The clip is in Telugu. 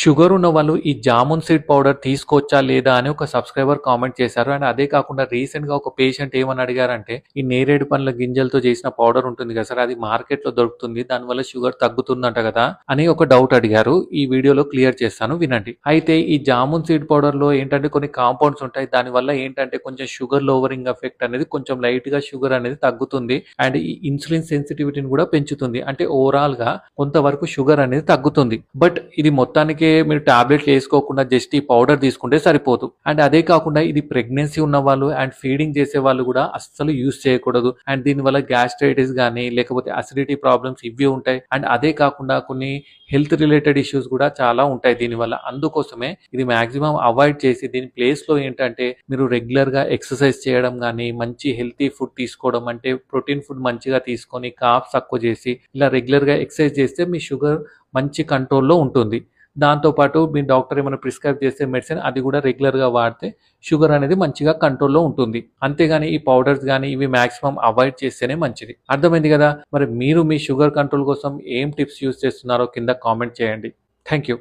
షుగర్ ఉన్న వాళ్ళు ఈ జామున్ సీడ్ పౌడర్ తీసుకోవచ్చా లేదా అని ఒక సబ్స్క్రైబర్ కామెంట్ చేశారు. అండ్ అదే కాకుండా రీసెంట్గా ఒక పేషెంట్ ఏమని అడిగారంటే ఈ నేరేడు పండ్ల గింజలతో చేసిన పౌడర్ ఉంటుంది కదా సార్ అది మార్కెట్లో దొరుకుతుంది దానివల్ల షుగర్ తగ్గుతుందంట కదా అని ఒక డౌట్ అడిగారు. ఈ వీడియోలో క్లియర్ చేస్తాను వినండి. అయితే ఈ జామున్ సీడ్ పౌడర్లో ఏంటంటే కొన్ని కాంపౌండ్స్ ఉంటాయి దానివల్ల ఏంటంటే కొంచెం షుగర్ లోవరింగ్ ఎఫెక్ట్ అనేది కొంచెం లైట్గా షుగర్ అనేది తగ్గుతుంది అండ్ ఈ ఇన్సులిన్ సెన్సిటివిటీని కూడా పెంచుతుంది. అంటే ఓవరాల్గా కొంతవరకు షుగర్ అనేది తగ్గుతుంది. బట్ ఇది మొత్తానికి మీరు టాబ్లెట్లు వేసుకోకుండా జస్ట్ ఈ పౌడర్ తీసుకుంటే సరిపోదు. అండ్ అదే కాకుండా ఇది ప్రెగ్నెన్సీ ఉన్న వాళ్ళు అండ్ ఫీడింగ్ చేసే వాళ్ళు కూడా అస్సలు యూజ్ చేయకూడదు. అండ్ దీనివల్ల గ్యాస్ట్రైటిస్ కానీ లేకపోతే అసిడిటీ ప్రాబ్లమ్స్ ఇవి ఉంటాయి. అండ్ అదే కాకుండా కొన్ని హెల్త్ రిలేటెడ్ ఇష్యూస్ కూడా చాలా ఉంటాయి దీనివల్ల అందుకోసమే ఇది మాక్సిమం అవాయిడ్ చేసి దీని ప్లేస్లో ఏంటంటే మీరు రెగ్యులర్గా ఎక్సర్సైజ్ చేయడం కానీ మంచి హెల్తీ ఫుడ్ తీసుకోవడం అంటే ప్రోటీన్ ఫుడ్ మంచిగా తీసుకొని కాప్స్ తక్కువ చేసి ఇలా రెగ్యులర్గా ఎక్సర్సైజ్ చేస్తే మీ షుగర్ మంచి కంట్రోల్లో ఉంటుంది. దాంతోపాటు మీ డాక్టర్ ఏమైనా ప్రిస్క్రైబ్ చేసే మెడిసిన్ అది కూడా రెగ్యులర్గా వాడితే షుగర్ అనేది మంచిగా కంట్రోల్లో ఉంటుంది. అంతేగాని ఈ పౌడర్స్ కానీ ఇవి మాక్సిమం అవాయిడ్ చేస్తేనే మంచిది. అర్థమైంది కదా? మరి మీరు మీ షుగర్ కంట్రోల్ కోసం ఏం టిప్స్ యూస్ చేస్తున్నారో కింద కామెంట్ చేయండి. Thank you